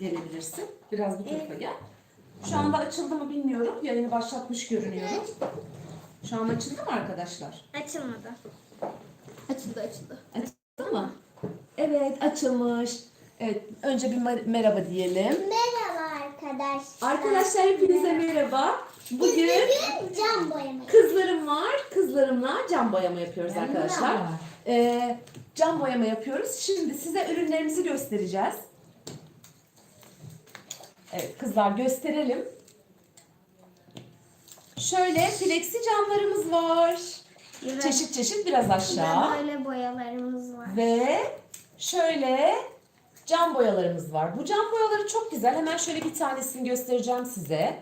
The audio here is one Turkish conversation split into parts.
gelebilirsin. Biraz bu tarafa gel. Şu anda açıldı mı bilmiyorum. Yayını başlatmış görünüyorum. Şu an açıldı mı arkadaşlar? Açılmadı. Açıldı açıldı. Açıldı mı? Evet açılmış. Evet önce bir mer- merhaba diyelim. Merhaba arkadaşlar. Arkadaşlar hepinize merhaba. Bugün Bugün cam boyama. kızlarım var. Kızlarımla cam boyama yapıyoruz arkadaşlar. Ee, cam boyama yapıyoruz. Şimdi size ürünlerimizi göstereceğiz. Evet kızlar gösterelim. Şöyle plexi camlarımız var. Çeşit çeşit biraz aşağı. Böyle boyalarımız var. Ve şöyle cam boyalarımız var. Bu cam boyaları çok güzel. Hemen şöyle bir tanesini göstereceğim size.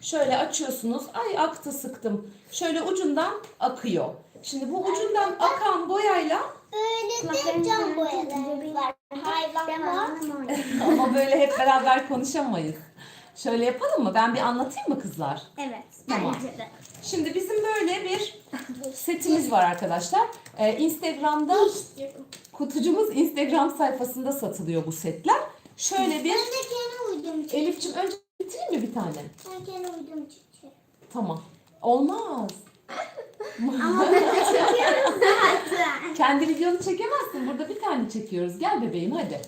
Şöyle açıyorsunuz. Ay aktı sıktım. Şöyle ucundan akıyor. Şimdi bu ucundan akan boyayla Öyle de cam boyalarımız var. Hayvan var. ama böyle hep beraber konuşamayız. Şöyle yapalım mı? Ben bir anlatayım mı kızlar? Evet. Tamam. Bence de. Şimdi bizim böyle bir setimiz var arkadaşlar. Ee, Instagram'da kutucumuz Instagram sayfasında satılıyor bu setler. Şöyle bir Ben de kendi uydum çiçeği. Elif'ciğim önce bitireyim mi bir tane? Ben kendi uydum çiçeği. Tamam. Olmaz. Zaten. Kendi videonu çekemezsin. Burada bir tane çekiyoruz. Gel bebeğim hadi.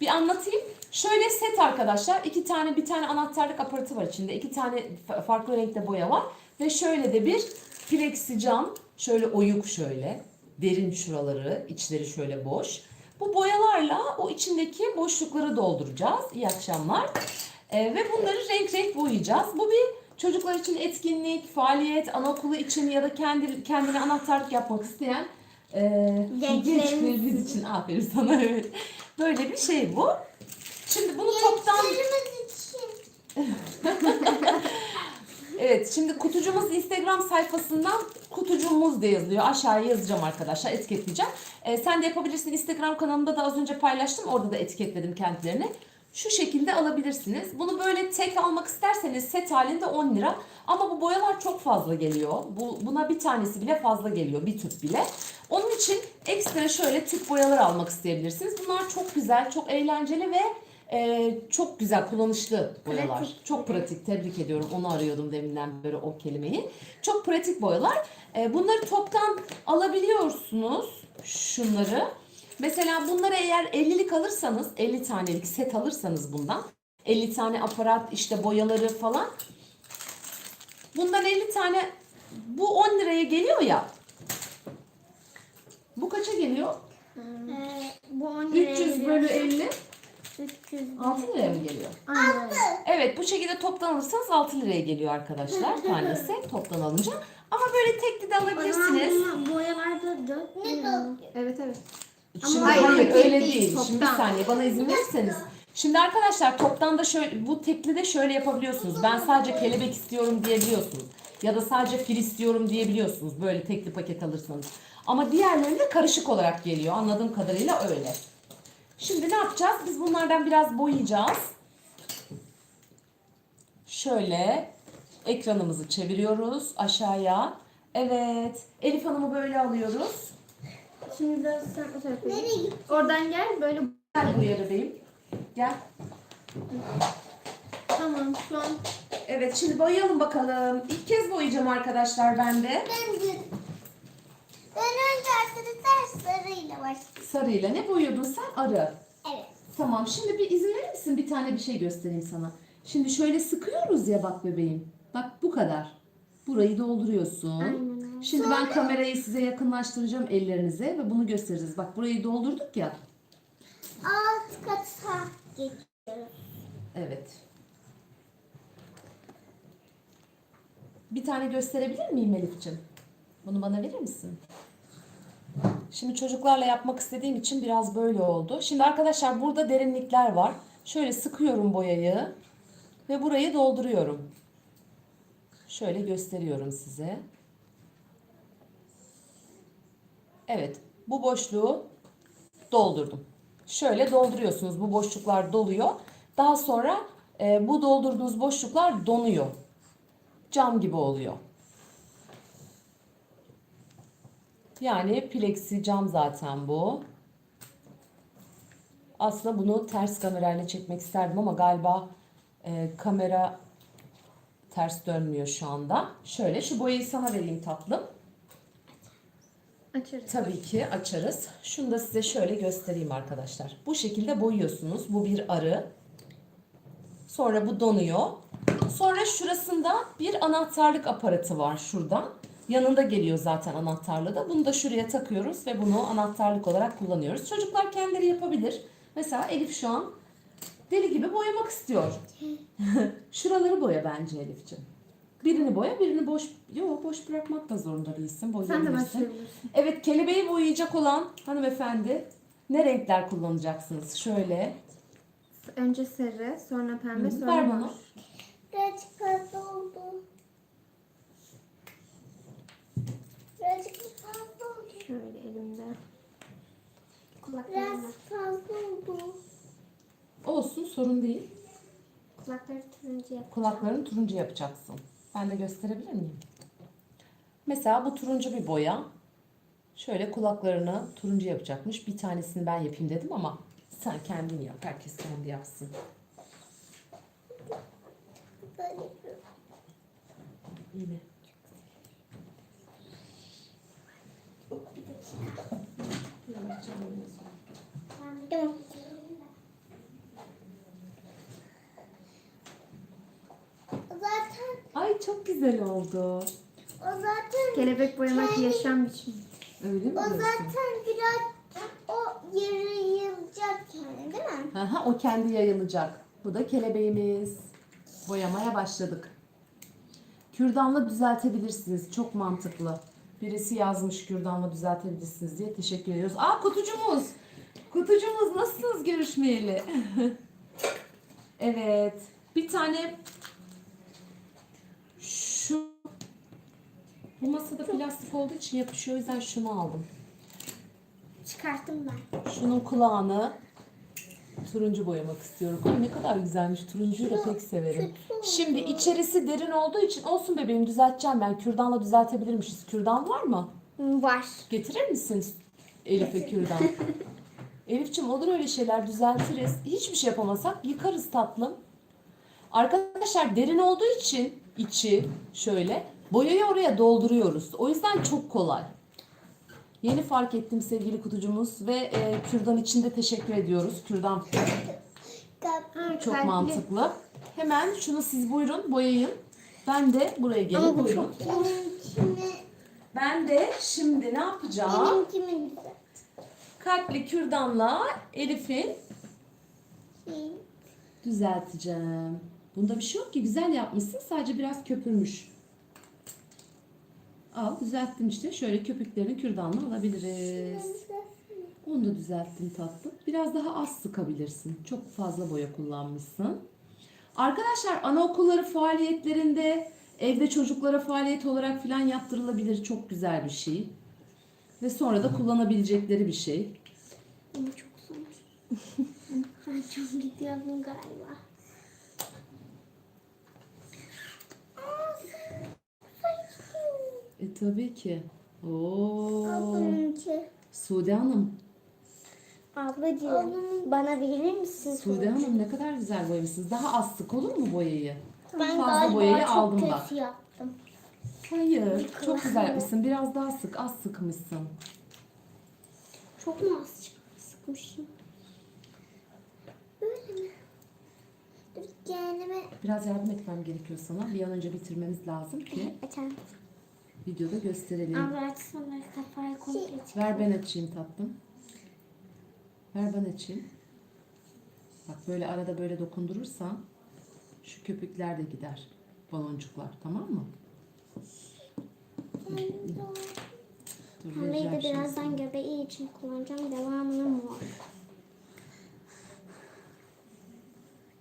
Bir anlatayım. Şöyle set arkadaşlar. iki tane bir tane anahtarlık aparatı var içinde. iki tane fa- farklı renkte boya var. Ve şöyle de bir plexi cam. Şöyle oyuk şöyle. Derin şuraları. içleri şöyle boş. Bu boyalarla o içindeki boşlukları dolduracağız. İyi akşamlar. Ee, ve bunları renk renk boyayacağız. Bu bir çocuklar için etkinlik, faaliyet, anaokulu için ya da kendi kendine anahtarlık yapmak isteyen e, Gençlerimiz için aferin sana evet. Böyle bir şey bu. Şimdi bunu toptan. Evet şimdi kutucumuz Instagram sayfasından kutucumuz da yazılıyor. Aşağıya yazacağım arkadaşlar etiketleyeceğim. Ee, sen de yapabilirsin Instagram kanalımda da az önce paylaştım. Orada da etiketledim kendilerini. Şu şekilde alabilirsiniz. Bunu böyle tek almak isterseniz set halinde 10 lira. Ama bu boyalar çok fazla geliyor. Bu, buna bir tanesi bile fazla geliyor. Bir tüp bile. Onun için ekstra şöyle tüp boyalar almak isteyebilirsiniz. Bunlar çok güzel, çok eğlenceli ve e, çok güzel, kullanışlı boyalar. Pratik. Çok pratik. Tebrik ediyorum. Onu arıyordum deminden beri o kelimeyi. Çok pratik boyalar. E, bunları toptan alabiliyorsunuz. Şunları. Mesela bunları eğer 50'lik alırsanız, 50 tanelik set alırsanız bundan, 50 tane aparat, işte boyaları falan. Bundan 50 tane, bu 10 liraya geliyor ya. Bu kaça geliyor? Ee, bu 10 liraya 300 geliyor. bölü 50, 300 6 liraya mı geliyor? Aynen. Evet bu şekilde toptan alırsanız 6 liraya geliyor arkadaşlar tanesi toptan alınca. Ama böyle tekli de alabilirsiniz. Ama boyalarda 4 Ne? Evet evet. Şimdi Ama hayır, hayır, öyle değil, değil. Şimdi bir toptan. saniye bana izin verirseniz. Şimdi arkadaşlar toptan da şöyle bu tekli de şöyle yapabiliyorsunuz. Ben sadece kelebek istiyorum diyebiliyorsunuz. Ya da sadece fil istiyorum diyebiliyorsunuz. Böyle tekli paket alırsanız. Ama diğerlerinde karışık olarak geliyor. Anladığım kadarıyla öyle. Şimdi ne yapacağız? Biz bunlardan biraz boyayacağız. Şöyle ekranımızı çeviriyoruz aşağıya. Evet. Elif Hanım'ı böyle alıyoruz. Şimdi de sen o tarafa git. Nereye gittin? Oradan gel böyle. Gel buraya bebeğim. Gel. Tamam şu an Evet şimdi boyayalım bakalım. İlk kez boyayacağım arkadaşlar ben de. Ben de. Ben önce arkadaşlar sarıyla başladım. Sarıyla ne boyuyordun sen? Arı. Evet. Tamam şimdi bir izin verir misin? Bir tane bir şey göstereyim sana. Şimdi şöyle sıkıyoruz ya bak bebeğim. Bak bu kadar. Burayı dolduruyorsun. Aynen. Şimdi ben kamerayı size yakınlaştıracağım ellerinize ve bunu göstereceğiz. Bak burayı doldurduk ya. Alt kata geçiyoruz. Evet. Bir tane gösterebilir miyim Elif'ciğim? Bunu bana verir misin? Şimdi çocuklarla yapmak istediğim için biraz böyle oldu. Şimdi arkadaşlar burada derinlikler var. Şöyle sıkıyorum boyayı ve burayı dolduruyorum. Şöyle gösteriyorum size. Evet, bu boşluğu doldurdum. Şöyle dolduruyorsunuz. Bu boşluklar doluyor. Daha sonra e, bu doldurduğunuz boşluklar donuyor. Cam gibi oluyor. Yani plexi cam zaten bu. Aslında bunu ters kamerayla çekmek isterdim ama galiba e, kamera ters dönmüyor şu anda. Şöyle şu boyayı sana vereyim tatlım. Açarız. Tabii ki açarız. Şunu da size şöyle göstereyim arkadaşlar. Bu şekilde boyuyorsunuz. Bu bir arı. Sonra bu donuyor. Sonra şurasında bir anahtarlık aparatı var şuradan. Yanında geliyor zaten anahtarlığı da. Bunu da şuraya takıyoruz ve bunu anahtarlık olarak kullanıyoruz. Çocuklar kendileri yapabilir. Mesela Elif şu an deli gibi boyamak istiyor. Şuraları boya bence Elif'ciğim. Birini boya, birini boş... Yok boş bırakmak da zorunda değilsin. Sen de Boyayabilirsin. başlayabilirsin. Evet kelebeği boyayacak olan hanımefendi ne renkler kullanacaksınız? Şöyle. Önce sarı, sonra pembe, Hı, sonra ver mor. bana. Birazcık fazla oldu. Birazcık fazla oldu. Şöyle elimde. Biraz Kulaklarına. fazla oldu. Olsun sorun değil. Kulakları turuncu yap. Kulaklarını turuncu yapacaksın. Ben de gösterebilir miyim? Mesela bu turuncu bir boya. Şöyle kulaklarını turuncu yapacakmış. Bir tanesini ben yapayım dedim ama sen kendin yap. Herkes kendi yapsın. Yine. Tamam. Zaten Ay çok güzel oldu. o zaten Kelebek boyamak Kendi- yaşam biçimi. Öyle mi o diyorsun? zaten biraz o yarı yılacak yani değil mi? Aha, o kendi yayılacak. Bu da kelebeğimiz. Boyamaya başladık. Kürdanla düzeltebilirsiniz. Çok mantıklı. Birisi yazmış kürdanla düzeltebilirsiniz diye. Teşekkür ediyoruz. Aa kutucumuz. Kutucumuz nasılsınız görüşmeyeli? evet. Bir tane bu masada plastik olduğu için yapışıyor. O yüzden şunu aldım. Çıkarttım ben. Şunun kulağını turuncu boyamak istiyorum. Ay ne kadar güzelmiş. Turuncuyu da pek severim. Şimdi içerisi derin olduğu için olsun bebeğim düzelteceğim ben. Kürdanla düzeltebilirmişiz. Kürdan var mı? Var. Getirir misin Elif'e kürdan? Elif'ciğim olur öyle şeyler düzeltiriz. Hiçbir şey yapamasak yıkarız tatlım. Arkadaşlar derin olduğu için içi şöyle boyayı oraya dolduruyoruz. O yüzden çok kolay. Yeni fark ettim sevgili kutucumuz ve e, kürdan için de teşekkür ediyoruz. Kürdan çok mantıklı. Hemen şunu siz buyurun boyayın. Ben de buraya gelip buyurun. Ben de şimdi ne yapacağım? Kalpli kürdanla Elif'in Şey, düzelteceğim. Bunda bir şey yok ki. Güzel yapmışsın. Sadece biraz köpürmüş. Al düzelttim işte. Şöyle köpüklerini kürdanla alabiliriz. Onu da düzelttim tatlım. Biraz daha az sıkabilirsin. Çok fazla boya kullanmışsın. Arkadaşlar anaokulları faaliyetlerinde evde çocuklara faaliyet olarak falan yaptırılabilir. Çok güzel bir şey. Ve sonra da kullanabilecekleri bir şey. Ama çok zor. ben çok gidiyorum galiba. Aa, sen- sen- E tabii ki. Oo. Ablamınki. Sude Hanım. Ablacığım bana verir misin? Sude Hanım ne kadar güzel boyamışsınız. Daha az sık olur mu boyayı? Ben fazla galiba boyayı çok aldım kötü bak. yaptım. Hayır. Çok güzel yapmışsın. Biraz daha sık. Az sıkmışsın. Çok mu az sıkmışım? Böyle mi? Dur kendime Biraz yardım etmem gerekiyor sana. Bir an önce bitirmemiz lazım ki açar mısın? Videoda gösterelim. Abla açsana kafayı komple çık. Ver ben açayım tatlım. Ver ben açayım. Bak böyle arada böyle dokundurursan şu köpükler de gider. Baloncuklar tamam mı? Dur, Pembeyi de birazdan sana. göbeği için kullanacağım. Devamını mor.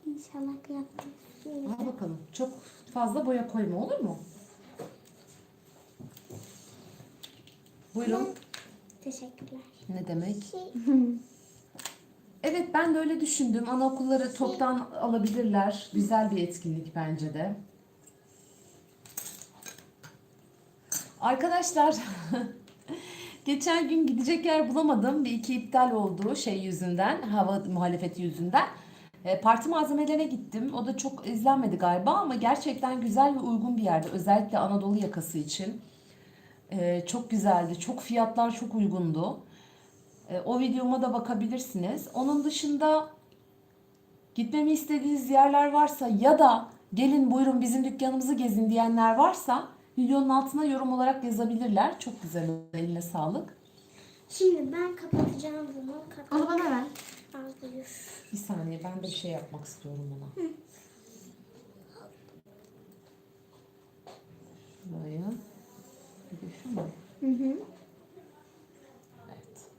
İnşallah yapmayız. Al bakalım. Çok fazla boya koyma olur mu? Buyurun. Teşekkürler. Ne demek? Şey, Evet ben de öyle düşündüm. Anaokulları toptan alabilirler. Güzel bir etkinlik bence de. Arkadaşlar Geçen gün gidecek yer bulamadım. Bir iki iptal oldu şey yüzünden, hava muhalefeti yüzünden. E, parti malzemelerine gittim. O da çok izlenmedi galiba ama gerçekten güzel ve uygun bir yerde. Özellikle Anadolu yakası için. E, çok güzeldi. Çok fiyatlar çok uygundu. E, o videoma da bakabilirsiniz. Onun dışında gitmemi istediğiniz yerler varsa ya da gelin buyurun bizim dükkanımızı gezin diyenler varsa videonun altına yorum olarak yazabilirler. Çok güzel oldu. Eline sağlık. Şimdi ben kapatacağım bunu. Kapat. Onu bana ver. Al buyur. Bir saniye ben de bir şey yapmak istiyorum ona. Şuraya. Bir Hı hı. Evet.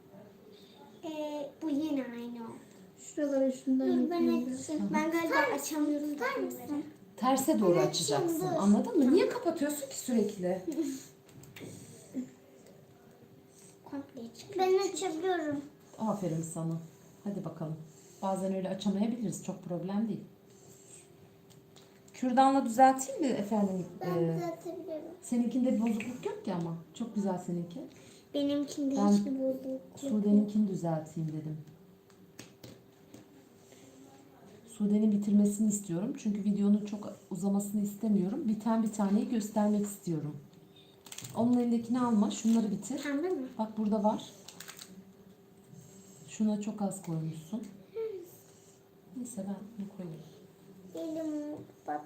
Ee, bu yine aynı oldu. Şuraları şundan Dur ben yapayım. açayım. Ben galiba açamıyorum. Tutar mısın? Terse doğru Evet, açacaksın. şimdi. Anladın mı? Niye kapatıyorsun ki sürekli? Komple çıkıyor. Ben açabiliyorum. Aferin sana. Hadi bakalım. Bazen öyle açamayabiliriz. Çok problem değil. Kürdanla düzelteyim mi efendim? Ben Ee, düzeltebilirim. seninkinde bozukluk yok ki ama. Çok güzel seninki. Benimkinde Ben- hiçbir bozukluk yok. Sude'ninkini düzelteyim dedim. Sude'nin bitirmesini istiyorum. Çünkü videonun çok uzamasını istemiyorum. Biten bir taneyi göstermek istiyorum. Onun elindekini alma. Şunları bitir. Pembe mi? Bak burada var. Şuna çok az koymuşsun. Neyse ben bunu koyayım. Elim bak.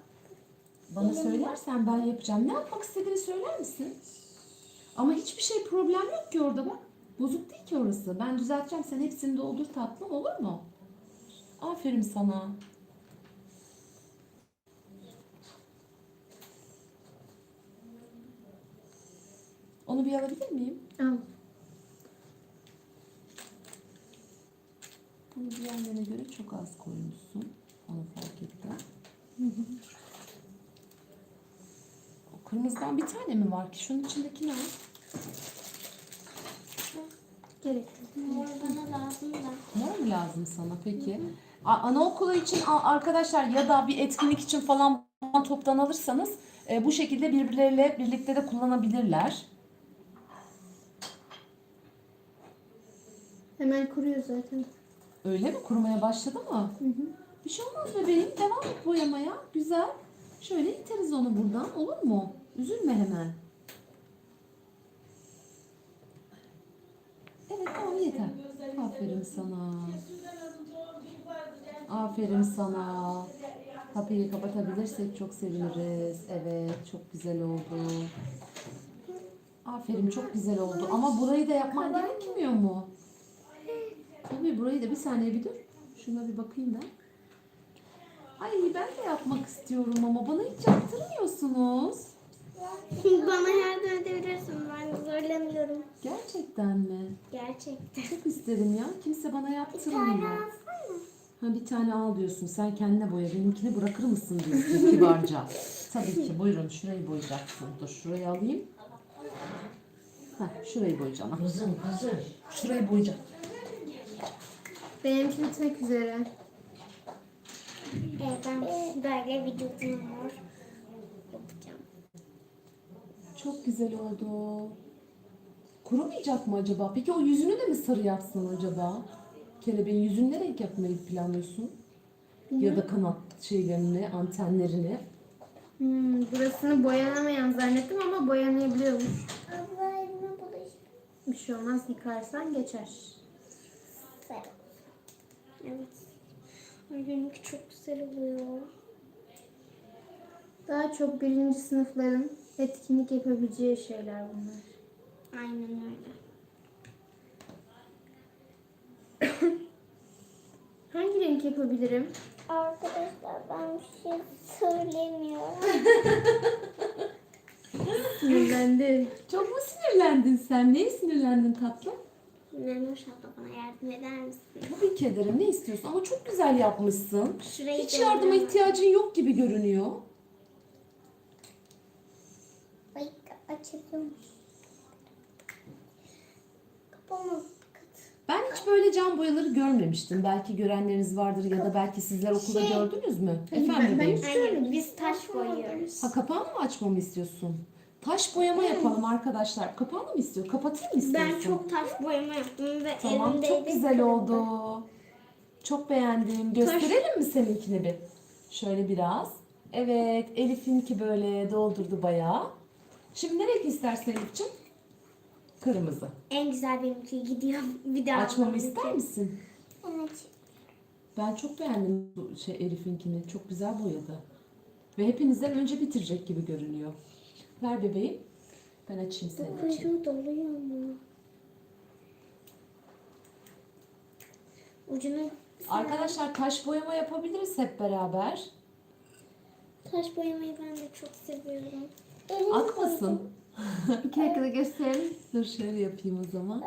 Bana söylersen ben yapacağım. Ne yapmak istediğini söyler misin? Ama hiçbir şey problem yok ki orada bak. Bozuk değil ki orası. Ben düzelteceğim. Sen hepsini doldur tatlım olur mu? Aferin sana. Onu bir alabilir miyim? Al. Bunu diğerlerine göre çok az koymuşsun. Onu fark ettim. O kırmızıdan bir tane mi var ki? Şunun içindeki ne? Gerek yok. Mor bana lazım da. Mor mu lazım sana peki? A- Anaokulu için arkadaşlar ya da bir etkinlik için falan toptan alırsanız e, bu şekilde birbirleriyle birlikte de kullanabilirler. Hemen kuruyor zaten. Öyle mi? Kurumaya başladı mı? Hı hı. Bir şey olmaz bebeğim. Devam et boyamaya. Güzel. Şöyle iteriz onu buradan. Olur mu? Üzülme hemen. Evet tamam yeter. Aferin sana. Aferin sana. Kapıyı kapatabilirsek çok seviniriz. Evet çok güzel oldu. Aferin çok güzel oldu. Ama burayı da yapman gerekmiyor mu? Tabii burayı da bir saniye bir dur. Şuna bir bakayım ben. Ay ben de yapmak istiyorum ama bana hiç yaptırmıyorsunuz. bana yardım edebilirsin. Ben zorlamıyorum. Gerçekten mi? Gerçekten. Çok isterim ya. Kimse bana yaptırmıyor. Ha bir tane al diyorsun. Sen kendine boya. Benimkini bırakır mısın diyorsun kibarca. Tabii ki. Buyurun şurayı boyayacaksın. Dur şurayı alayım. Ha şurayı boyayacağım. Kızım kızım. Şurayı boyayacağım. Benimki bitmek üzere. Evet ben böyle vücudum mor yapacağım. Çok güzel oldu. Kurumayacak mı acaba? Peki o yüzünü de mi sarı yapsın acaba? Kelebeğin yüzünü ne renk yapmayı planlıyorsun? Ya da kanat şeylerini, antenlerini. Hmm, burasını boyanamayan zannettim ama boyanabiliyormuş. Abla elime bulaştı. Bir şey olmaz yıkarsan geçer. Sarı. Evet. Benimki çok güzel oluyor. Daha çok birinci sınıfların etkinlik yapabileceği şeyler bunlar. Aynen öyle. Hangi renk yapabilirim? Arkadaşlar ben bir şey söylemiyorum. Sinirlendi. Çok mu sinirlendin sen? Neye sinirlendin tatlım? Nenoş abla bana yardım eder misin? Tabii ki ederim. Ne istiyorsun? Ama çok güzel yapmışsın. Şurayı Hiç yardıma boyama. ihtiyacın yok gibi görünüyor. Ay açılıyormuş. Kapamaz. Ben hiç böyle cam boyaları görmemiştim. Belki görenleriniz vardır ya da belki sizler okulda gördünüz mü? Hayır, Efendim ben- ben bebeğim? biz taş boyuyoruz. Ha kapağını mı açmamı istiyorsun? Taş boyama yapalım arkadaşlar. Kapağını mı istiyor? Kapatayım mı istiyorsun? Ben çok taş boyama yaptım ve Tamam elimde çok güzel oldu. Çok beğendim. Gösterelim mi seninkini bir? Şöyle biraz. Evet Elif'inki böyle doldurdu bayağı. Şimdi ne renk istersin Elif'ciğim? Kırmızı. En güzel benimki gidiyor. Bir daha Açmamı ister misin? Evet. Ben çok beğendim bu şey Elif'inkini. Çok güzel boyadı. Ve hepinizden önce bitirecek gibi görünüyor. Ver bebeğim. Ben açayım senin için. Kuyruğu doluyor mu? Ucunu Arkadaşlar taş boyama yapabiliriz hep beraber. taş boyamayı ben de çok seviyorum. Elimi Akmasın. İki dakikada gösterelim. Dur şöyle yapayım o zaman.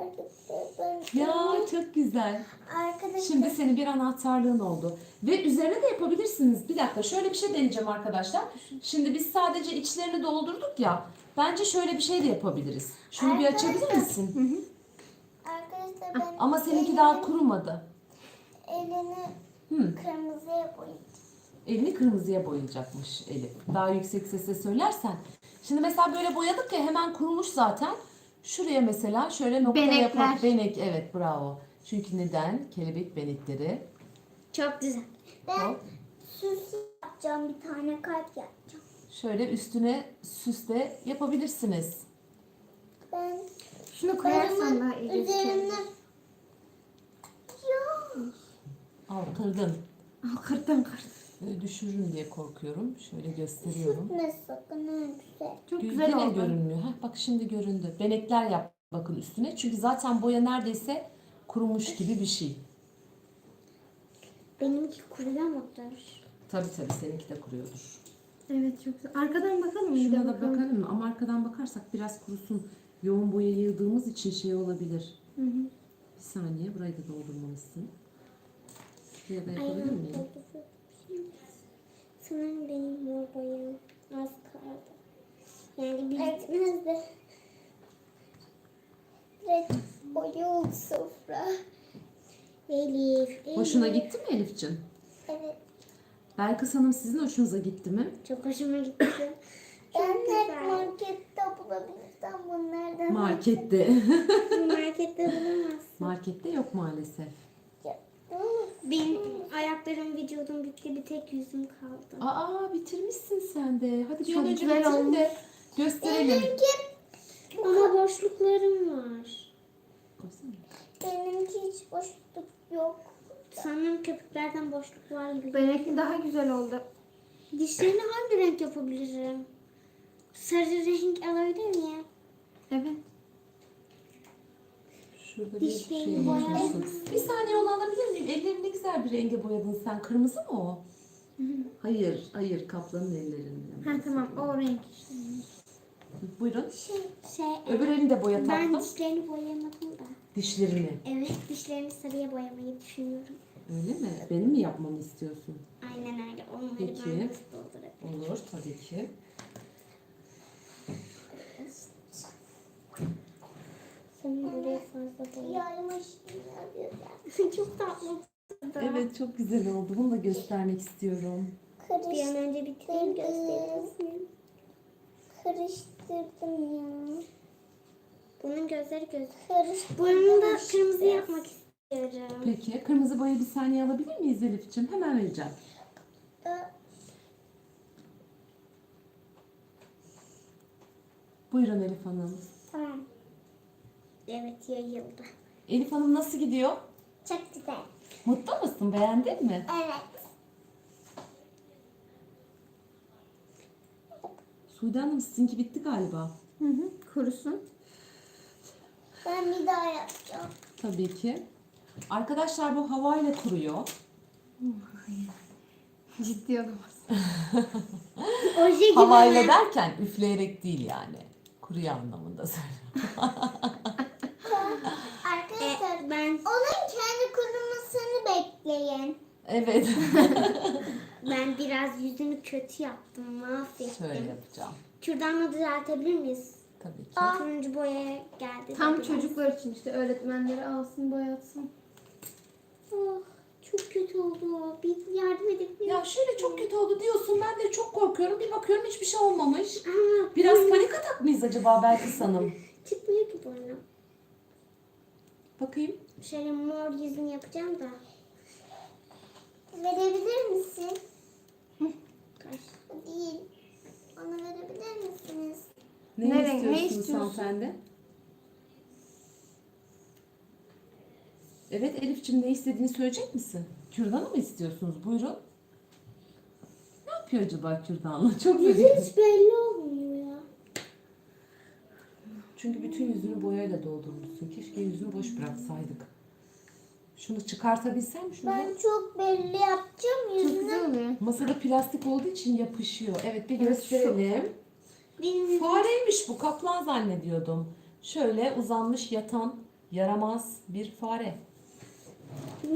Ya çok güzel. Arkadaşlar Şimdi senin bir anahtarlığın oldu. Ve üzerine de yapabilirsiniz. Bir dakika şöyle bir şey deneyeceğim arkadaşlar. Şimdi biz sadece içlerini doldurduk ya. Bence şöyle bir şey de yapabiliriz. Şunu bir açabilir misin? arkadaşlar ben Ama seninki elini- daha kurumadı. elini Hı. kırmızıya boyayacağım. Elini kırmızıya boyayacakmış Elif. Daha yüksek sesle söylersen. Şimdi mesela böyle boyadık ya hemen kurumuş zaten. Şuraya mesela şöyle nokta Benekler. yapmak. Benek evet bravo. Çünkü neden? Kelebek benekleri. Çok güzel. Ben Hop. süs yapacağım bir tane kalp yapacağım. Şöyle üstüne süs de yapabilirsiniz. Ben Şunu koyarsan daha iyi üzerine Al kırdın. Aa, kırdım kırdım. Böyle düşürürüm diye korkuyorum. Şöyle gösteriyorum. ne sakın ha güzel. Çok güzel Yine oldu. görünmüyor. Heh, bak şimdi göründü. Benekler yap bakın üstüne. Çünkü zaten boya neredeyse kurumuş gibi bir şey. Benimki kuruyamadır. Tabii tabii seninki de kuruyordur. Evet çok güzel. Arkadan bakalım mı? Şuna da bakalım mı? Ama arkadan bakarsak biraz kurusun. Yoğun boya yığdığımız için şey olabilir. Hı hı. Bir saniye burayı da doldurmalısın. Şuraya da yapabilir miyim? Sanırım benim mor boyam az kaldı. Yani bitmez de. Red boyu sofra. Elif, Elif. Hoşuna gitti mi Elif'ciğim? Evet. Belkıs Hanım sizin hoşunuza gitti mi? Çok hoşuma gitti. Ben Çok hep markette bulabilirsem bunlardan. Markette. Markette bulamazsın. Markette yok maalesef. Benim ayaklarım, vücudum bitti. Bir tek yüzüm kaldı. Aa bitirmişsin sen de. Hadi bir Çok an önce güzel bitirin olmuş. de gösterelim. Ama boşluklarım var. Benimki hiç boşluk yok. Sanırım köpüklerden boşluk var gibi. Benimki daha güzel oldu. Dişlerini hangi renk yapabilirim? Sarı renk alabilir miyim? Evet. Şurada bir Dişlerini şey boyar Bir saniye onu alabilir miyim? Ellerini ne güzel bir renge boyadın sen. Kırmızı mı o? Hayır, hayır. Kaplanın ellerinden. Ha tamam o renk işte. Buyurun. Şey, Öbür elini de boya ben tatlım. dişlerini boyamadım da. Dişlerini. Evet, dişlerini sarıya boyamayı düşünüyorum. Öyle mi? Benim mi yapmamı istiyorsun? Aynen öyle. Onları Peki. ben nasıl doldurabilirim? Olur tabii ki. Senin buraya fazla boya. Güzel. Çok tatlı. Evet çok güzel oldu. Bunu da göstermek istiyorum. Bir an önce bitireyim göstereyim. Karıştırdım ya. Bunun gözleri göz. Karıştırdım. Da kırmızı yapmak istiyorum. Peki kırmızı boya bir saniye alabilir miyiz Elif'ciğim? Hemen vereceğim. Buyurun Elif Hanım. Tamam. Evet yayıldı. Elif Hanım nasıl gidiyor? Çok güzel. Mutlu musun? Beğendin mi? Evet. Sude Hanım sizinki bitti galiba. Hı hı. Kurusun. Ben bir daha yapacağım. Tabii ki. Arkadaşlar bu havayla kuruyor. Ciddi olamaz. Oje gibi. Havayla derken üfleyerek değil yani. Kuruyor anlamında söylüyorum. Arkadaşlar E, ben onun kendi kurumasını bekleyin. Evet. ben biraz yüzünü kötü yaptım. Mahvettim. Şöyle yapacağım. Şuradan da düzeltebilir miyiz? Tabii ki. Turuncu boyaya geldi. Tam biraz. çocuklar için işte öğretmenleri alsın boyatsın. Oh, çok kötü oldu. Bir yardım edebilir Ya şöyle çok kötü oldu diyorsun. Ben de çok korkuyorum. Bir bakıyorum hiçbir şey olmamış. Ama Biraz panik atak mıyız acaba Belkıs Hanım? Çıkmıyor ki burnum. Bakayım. Şöyle mor yüzünü yapacağım da. Verebilir misin? Değil. Bana verebilir misiniz? Ne, Ne renk, ne istiyorsunuz istiyorsun? hanımefendi? Evet Elif'ciğim ne istediğini söyleyecek misin? Kürdanı mı istiyorsunuz? Buyurun. Ne yapıyor acaba kürdanla? Çok merak hiç belli olmuyor. Çünkü bütün yüzünü boyayla doldurmuşsun. Keşke yüzünü boş bıraksaydık. Şunu çıkartabilsem şunu. Ben çok belli yapacağım yüzünü. Masada plastik olduğu için yapışıyor. Evet bir gösterelim. Benim Fareymiş bu. Kaplan zannediyordum. Şöyle uzanmış yatan yaramaz bir fare.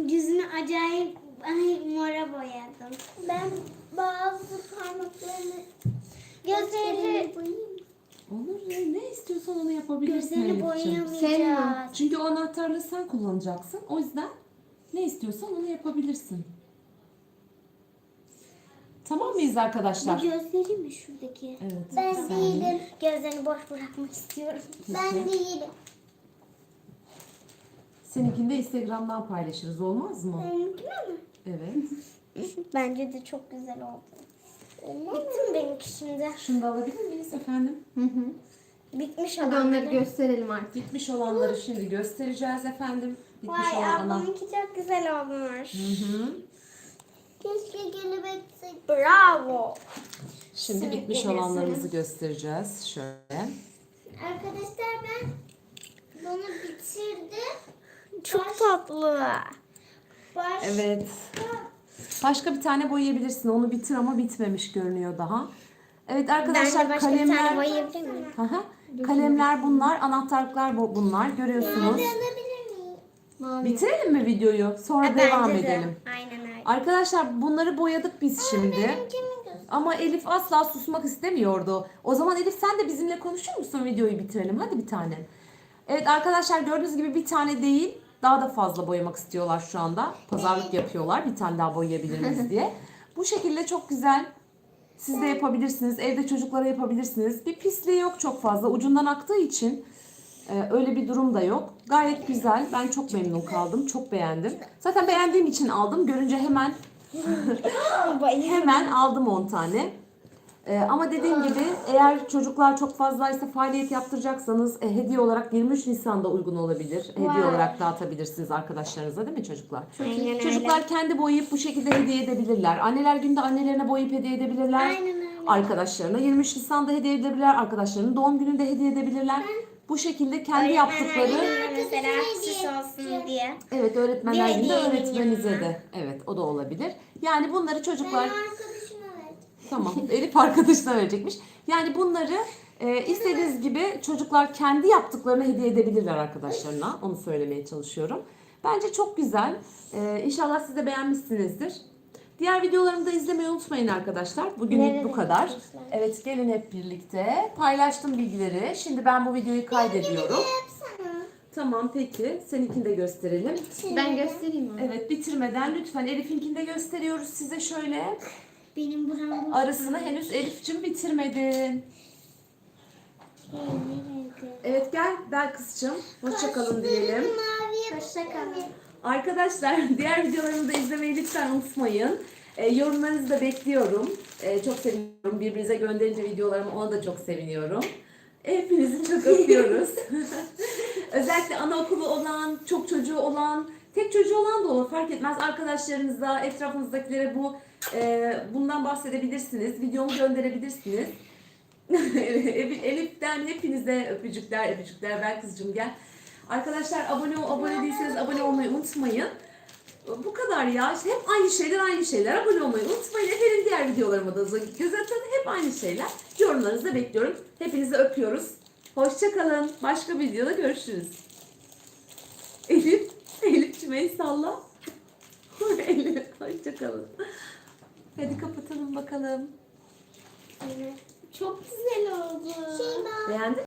Yüzünü acayip ay, mora boyadım. ben bazı parmaklarını gözleri Olur ya ne istiyorsan onu yapabilirsin Gözlerini Elif'ciğim. boyayamayacağız. Çünkü o anahtarlığı sen kullanacaksın. O yüzden ne istiyorsan onu yapabilirsin. Tamam mıyız Bu arkadaşlar? gözleri mi şuradaki? Evet. Ben saniye. değilim. Gözlerini boş bırakmak istiyorum. Ben değilim. Seninkini de Instagram'dan paylaşırız olmaz mı? Benimkine mi? Evet. Bence de çok güzel oldu. Bitti mi benimki şimdi? Şunu da alabilir miyiz efendim? Hı hı. Bitmiş Hadi olanları. onları gösterelim artık. Bitmiş olanları şimdi göstereceğiz efendim. Bitmiş Vay olan ablamınki çok güzel olmuş. Hı hı. Keşke gelip etsek. Bravo. Şimdi Simit bitmiş olanlarımızı göstereceğiz. Şöyle. Arkadaşlar ben bunu bitirdim. Çok tatlı. Baş... Evet. Başka bir tane boyayabilirsin. Onu bitir ama bitmemiş görünüyor daha. Evet Ben arkadaşlar de başka bir kalemler. tane boyayabilir miyim? Hı hı. Kalemler bunlar, anahtarlıklar bu- bunlar. Görüyorsunuz. Alabilir miyim? Mavi. Bitirelim mi videoyu? Sonra Ha, devam bence de. edelim. Aynen öyle. Arkadaşlar bunları boyadık biz şimdi. Ama Elif asla susmak istemiyordu. O zaman Elif sen de bizimle konuşur musun videoyu bitirelim? Hadi bir tane. Evet arkadaşlar gördüğünüz gibi bir tane değil daha da fazla boyamak istiyorlar şu anda. Pazarlık yapıyorlar bir tane daha boyayabilir miyiz diye. Bu şekilde çok güzel. Siz de yapabilirsiniz. Evde çocuklara yapabilirsiniz. Bir pisliği yok çok fazla. Ucundan aktığı için e, öyle bir durum da yok. Gayet güzel. Ben çok memnun kaldım. Çok beğendim. Zaten beğendiğim için aldım. Görünce hemen Hemen aldım 10 tane. Ee, ama dediğim gibi eğer çocuklar çok fazlaysa faaliyet yaptıracaksanız e, hediye olarak 23 Nisan'da uygun olabilir. Hediye Vay. olarak dağıtabilirsiniz arkadaşlarınıza değil mi çocuklar? Aynen öyle. Çocuklar kendi boyayıp bu şekilde hediye edebilirler. Anneler günde annelerine boyayıp hediye edebilirler. Aynen öyle. Arkadaşlarına 23 Nisan'da hediye edebilirler. Arkadaşlarının doğum gününde hediye edebilirler. Bu şekilde kendi yaptıkları Öğretmenler mesela süs olsun diye. Evet öğretmenler Bir günde öğretmenize de. Evet o da olabilir. Yani bunları çocuklar. Tamam. Elif arkadaşına verecekmiş. Yani bunları e, istediğiniz gibi çocuklar kendi yaptıklarını hediye edebilirler arkadaşlarına. Onu söylemeye çalışıyorum. Bence çok güzel. E, inşallah siz de beğenmişsinizdir. Diğer videolarımı da izlemeyi unutmayın arkadaşlar. Bugünlük bu kadar. Evet gelin hep birlikte. Paylaştım bilgileri. Şimdi ben bu videoyu kaydediyorum. Tamam peki. Seninkini de gösterelim. Ben göstereyim onu. Evet bitirmeden lütfen Elif'inkini de gösteriyoruz size şöyle. Benim buram bu. Arasını henüz Elif'cim bitirmedin. Evet gel gel kızcığım. Hoşça kalın diyelim. Mavi Hoşça kalın. Arkadaşlar diğer videolarımı da izlemeyi lütfen unutmayın. E, yorumlarınızı da bekliyorum. E, çok seviniyorum. Birbirinize gönderince videolarımı ona da çok seviniyorum. Hepinizi çok öpüyoruz. Özellikle anaokulu olan, çok çocuğu olan, tek çocuğu olan da olur fark etmez. Arkadaşlarınıza, etrafınızdakilere bu e, bundan bahsedebilirsiniz. Videomu gönderebilirsiniz. Elif- Elif'ten hepinize öpücükler, öpücükler. Ben kızcığım gel. Arkadaşlar abone ol, abone değilseniz abone olmayı unutmayın. Bu kadar ya. İşte hep aynı şeyler, aynı şeyler. Abone olmayı unutmayın. Efendim diğer videolarıma da göz atın. Hep aynı şeyler. Yorumlarınızı da bekliyorum. Hepinizi öpüyoruz. Hoşçakalın. Başka bir videoda görüşürüz. Elif, Elif çimeyi salla. Hoşçakalın. Hadi kapatalım bakalım. Çok güzel oldu. Şeyma. Beğendin